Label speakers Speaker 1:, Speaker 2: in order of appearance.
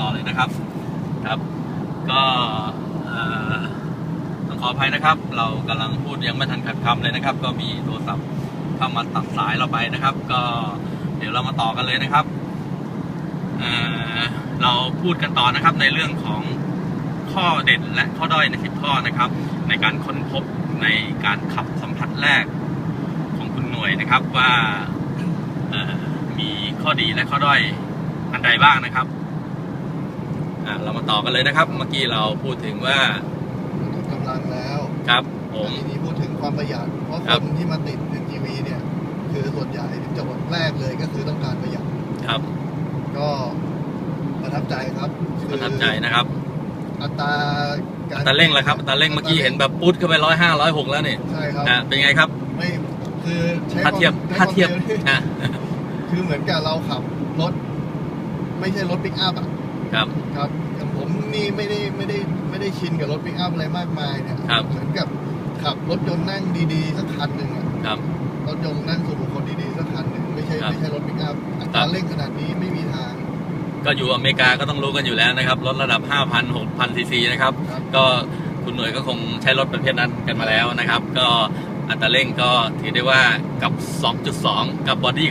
Speaker 1: ต่อเลยนะครับครับ ก็ต้องขออภัยนะครับ เรากำลังพูดยังไม่ทันขัดคำเลยนะครับ ก็มีโทรศัพท์เข้ามาตัดสายเราไปนะครับ ก็เดี๋ยวเรามาต่อกันเลยนะครับเเราพูดกันต่อนะครับในเรื่องของข้อเด่นและข้อด้อยในสิบข้อนะครับ ในการค้นพบในการขับสัมผัสแรกของคุณหน่วยนะครับว่ามีข้อดีและข้อด้อยอันใดบ้างนะครับ อ่าเรามาต่อกันเลยนะครับ เมื่อกี้เราพูดถึงว่า
Speaker 2: กำลังแล้ว
Speaker 1: ครับผม
Speaker 2: ทีนี้พูดถึงความประหยัด เพราะ
Speaker 1: ครั
Speaker 2: ค
Speaker 1: บ
Speaker 2: นที่มาติด MGV เนี่ย คือส่วนใหญ่โจทย์แรกเลยก็คือต้องการประหยัด
Speaker 1: ครับ
Speaker 2: ก็ประทับใจครับคือ
Speaker 1: ประทับใจนะครับ
Speaker 2: อัตราการ
Speaker 1: อัตราเร่งละครับอัตราเร่งเมื่อกี้เห็นแบบปุ๊ดขึ้นไปร้อยห้าร้อยหกแล้วนี่
Speaker 2: ใช่ครับ
Speaker 1: อ่าเป็นไงครับ
Speaker 2: ไม่คือใช้
Speaker 1: ถ้าเทียบ
Speaker 2: ควม
Speaker 1: ถ้าเทียบ
Speaker 2: ใช้ควมร็วนี่
Speaker 1: อะ
Speaker 2: คือเหมือนกับเราขับรถ ไม่ใช่รถปิกอัพอะ
Speaker 1: ครับ
Speaker 2: ครับอย่างผมนี่ไม่ได้ไม่ได้ไม่ได้ชินกับรถปิกอัพอะไรมากมายเนี่ย
Speaker 1: ครับ
Speaker 2: เหมือนกับขับรถยนต์นั่งดีๆสักคันหนึ่งอะ
Speaker 1: ครับ
Speaker 2: รถยนต์นั่งส่วนบุคคลดีๆสักคันหนึ่งไม่ใช่
Speaker 1: ครับ
Speaker 2: ไม่ใช่รถปิกอัพอัตราเร่งขนาดนี้ไม่มีทาง
Speaker 1: ก็อยู่อเมริกาก็ต้องรู้กันอยู่แล้วนะครับรถระดับ 5,000 6,000ซีซีนะครับ
Speaker 2: ครับ
Speaker 1: ก็คุณหน่วยก็คงใช้รถประเภทนั้นกันมาแล้วนะครับ ก็อัตราเร่งก็ถือได้ว่ากับ 2.2 กับบอดี้